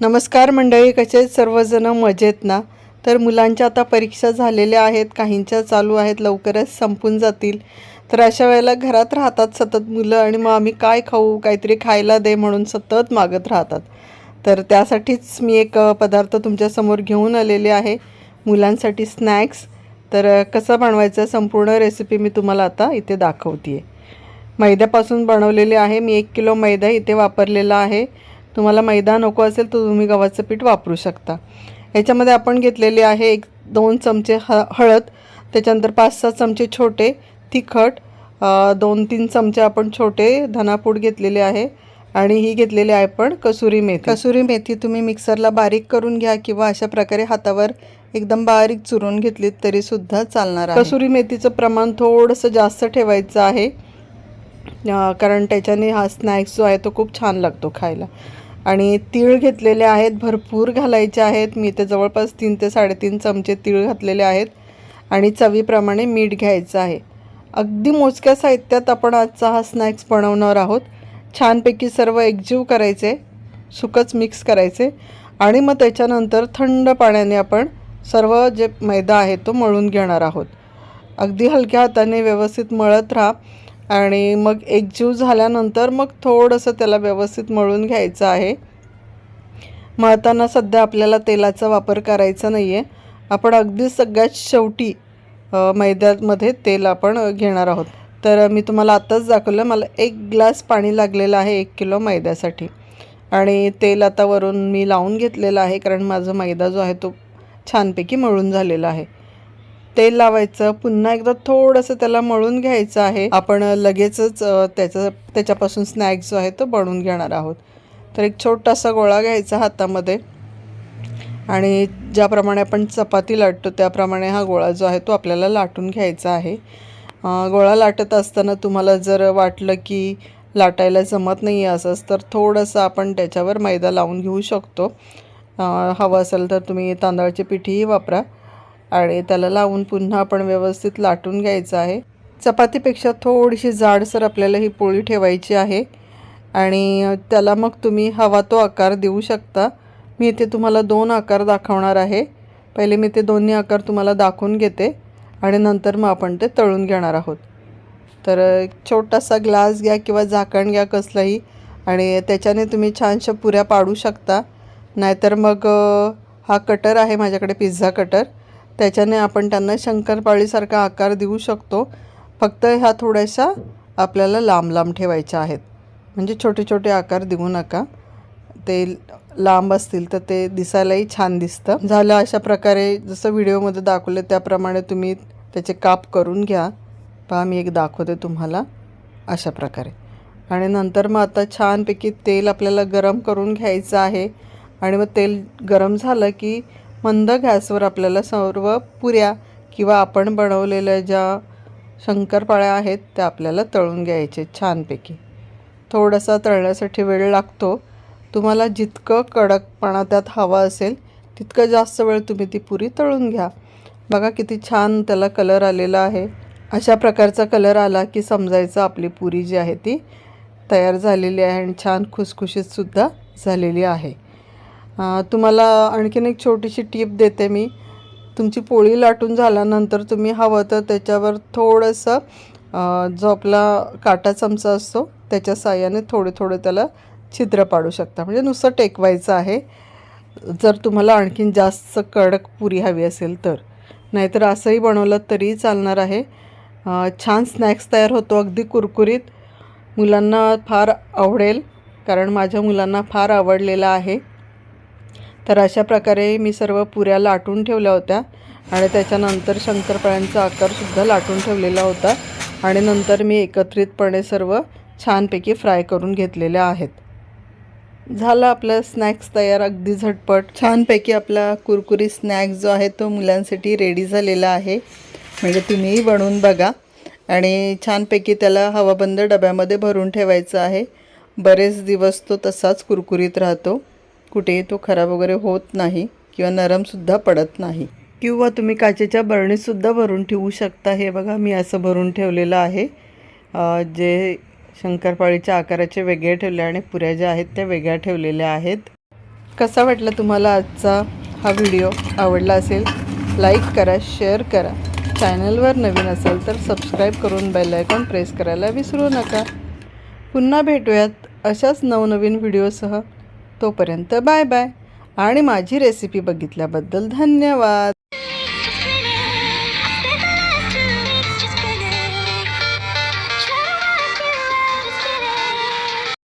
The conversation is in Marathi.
नमस्कार मंडळी कसे सर्वजण? मजेत ना? तर मुलांच्या आता परीक्षा झालेल्या आहेत काहींच्या चालू आहेत लवकरच संपून जातील. तर अशा वेळेला घरात राहतात सतत मुलं आणि मग आम्ही काय खाऊ काहीतरी खायला दे म्हणून सतत मागत राहतात. तर त्यासाठीच मी एक पदार्थ तुमच्यासमोर घेऊन आलेले आहे. मुलांसाठी स्नॅक्स. तर कसं बनवायचं संपूर्ण रेसिपी मी तुम्हाला आता इथे दाखवते आहे मैद्यापासून बनवलेले आहे. मी एक किलो मैदा इथे वापरलेला आहे. तुम्हाला मैदा नको असेल तर तुम्ही गव्हाचं पीठ वापरू शकता. याच्यामध्ये आपण घेतलेले आहे एक दोन चमचे ह हळद त्याच्यानंतर पाच सहा चमचे छोटे तिखट दोन तीन चमचे आपण छोटे धनापूड घेतलेले आहे आणि ही घेतलेली आहे पण कसुरी मेथी. कसुरी मेथी तुम्ही मिक्सरला बारीक करून घ्या किंवा अशा प्रकारे हातावर एकदम बारीक चुरून घेतलीत तरी सुद्धा चालणार आहे. कसुरी मेथीचं प्रमाण थोडंसं जास्त ठेवायचं आहे कारण त्याच्याने हा स्नॅक्स जो आहे तो खूप छान लागतो खायला. आणि तीळ घेतलेले आहेत भरपूर घालायचे आहेत. मी ते जवळपास तीन ते साडेतीन चमचे तीळ घातलेले आहेत आणि चवीप्रमाणे मीठ घ्यायचं आहे. अगदी मोजक्या साहित्यात आपण आजचा हा स्नॅक्स बनवणार आहोत. छानपैकी सर्व एकजीव करायचे सुकच मिक्स करायचे आणि मग त्याच्यानंतर थंड पाण्याने आपण सर्व जे मैदा आहे तो मळून घेणार आहोत. अगदी हलक्या हाताने व्यवस्थित मळत राहा. आणि मग एकजीव झाल्यानंतर मग थोडंसं त्याला व्यवस्थित मळून घ्यायचं आहे. मळताना सध्या आपल्याला तेलाचा वापर करायचा नाही आहे आपण अगदी सगळ्यात शेवटी मैद्यामध्ये तेल आपण घेणार आहोत. तर मी तुम्हाला आत्ताच दाखवलं मला एक ग्लास पाणी लागलेलं आहे एक किलो मैद्यासाठी. आणि तेल आता वरून मी लावून घेतलेलं आहे कारण माझा मैदा जो आहे तो छानपैकी मळून झालेला आहे. तेल लावायचं पुन्हा एकदा थोडंसं त्याला मळून घ्यायचं आहे. आपण लगेचच त्याचं त्याच्यापासून स्नॅक्स जो आहे तो बनवून घेणार आहोत. तर एक छोटासा गोळा घ्यायचा हातामध्ये. आणि ज्याप्रमाणे आपण चपाती लाटतो त्याप्रमाणे हा गोळा जो आहे तो आपल्याला लाटून घ्यायचा आहे. गोळा लाटत असताना तुम्हाला जर वाटलं की लाटायला जमत नाही आहे असंच तर थोडंसं आपण त्याच्यावर मैदा लावून घेऊ शकतो. हवं असेल तर तुम्ही तांदळाची पिठीही वापरा. आणि त्याला लावून पुन्हा आपण व्यवस्थित लाटून घ्यायचं आहे. चपातीपेक्षा थोडीशी जाडसर आपल्याला ही पोळी ठेवायची आहे. आणि त्याला मग तुम्ही हवा तो आकार देऊ शकता. मी इथे तुम्हाला दोन आकार दाखवणार आहे. पहिले मी ते दोन्ही आकार तुम्हाला दाखवून घेते आणि नंतर मग आपण ते तळून घेणार आहोत. तर एक छोटासा ग्लास घ्या किंवा झाकण घ्या कसलंही आणि त्याच्याने तुम्ही छानशा पुऱ्या पाडू शकता. नाहीतर मग हा कटर आहे माझ्याकडे पिझ्झा कटर. त्याच्याने आपण त्यांना शंकरपाळीसारखा आकार देऊ शकतो. फक्त ह्या थोड्याशा आपल्याला लांब लांब ठेवायच्या आहेत. म्हणजे छोटे छोटे आकार देऊ नका. ते लांब असतील तर ते दिसायलाही छान दिसतं. झालं अशा प्रकारे जसं व्हिडिओमध्ये दाखवलं त्याप्रमाणे तुम्ही त्याचे काप करून घ्या. पहा मी एक दाखवते तुम्हाला अशा प्रकारे. आणि नंतर मग आता छानपैकी तेल आपल्याला गरम करून घ्यायचं आहे. आणि मग तेल गरम झालं की मंद गॅसवर आपल्याला सर्व पुऱ्या किंवा आपण बनवलेल्या ज्या शंकरपाळ्या आहेत त्या आपल्याला तळून घ्यायचे छानपैकी. थोडासा तळण्यासाठी वेळ लागतो. तुम्हाला जितकं कडकपणा त्यात हवा असेल तितकं जास्त वेळ तुम्ही ती पुरी तळून घ्या. बघा किती छान त्याला कलर आलेला आहे. अशा प्रकारचा कलर आला की समजायचं आपली पुरी जी आहे ती तयार झालेली आहे आणि छान खुसखुशीतसुद्धा झालेली आहे. तुम्हाला आणखीन एक छोटीशी टीप देते मी. तुमची पोळी लाटून झाल्यानंतर तुम्ही हवं तर त्याच्यावर थोडंसं जो आपला काटा चमचा असतो त्याच्या साह्याने थोडे थोडे त्याला छिद्र पाडू शकता. म्हणजे नुसतं टेकवायचं आहे. जर तुम्हाला आणखीन जास्त कडक पुरी हवी असेल तर. नाहीतर असंही बनवलं तरी चालणार आहे. छान स्नॅक्स तयार होतो अगदी कुरकुरीत. मुलांना फार आवडेल कारण माझ्या मुलांना फार आवडलेला आहे. तर अशा प्रकारे मी सर्व पुऱ्या लाटून ठेवल्या होत्या आणि त्याच्यानंतर शंकरपाळ्यांचा आकारसुद्धा लाटून ठेवलेला होता आणि नंतर मी एकत्रितपणे सर्व छानपैकी फ्राय करून घेतलेल्या आहेत. झालं आपलं स्नॅक्स तयार अगदी झटपट. छानपैकी आपला कुरकुरी स्नॅक्स जो आहे तो मुलांसाठी रेडी झालेला आहे. म्हणजे तुम्हीही बनवून बघा. आणि छानपैकी त्याला हवाबंद डब्यामध्ये भरून ठेवायचं आहे. बरेच दिवस तो तसाच कुरकुरीत राहतो. कुठेही तो खराब वगैरे होत नाही किंवा नरमसुद्धा पडत नाही. किंवा तुम्ही काचेच्या बरणीतसुद्धा भरून ठेवू शकता. हे बघा मी असं भरून ठेवलेलं आहे. जे शंकरपाळीच्या आकाराचे वेगळे ठेवले आणि पुऱ्या ज्या आहेत त्या वेगळ्या ठेवलेल्या आहेत. कसा वाटला तुम्हाला आजचा हा व्हिडिओ? आवडला असेल लाईक करा शेअर करा. चॅनलवर नवीन असेल तर सबस्क्राईब करून बेलायकॉन प्रेस करायला विसरू नका. पुन्हा भेटूयात अशाच नवनवीन व्हिडिओसह. तोपर्यंत बाय बाय. आणि माझी रेसिपी बघितल्याबद्दल धन्यवाद.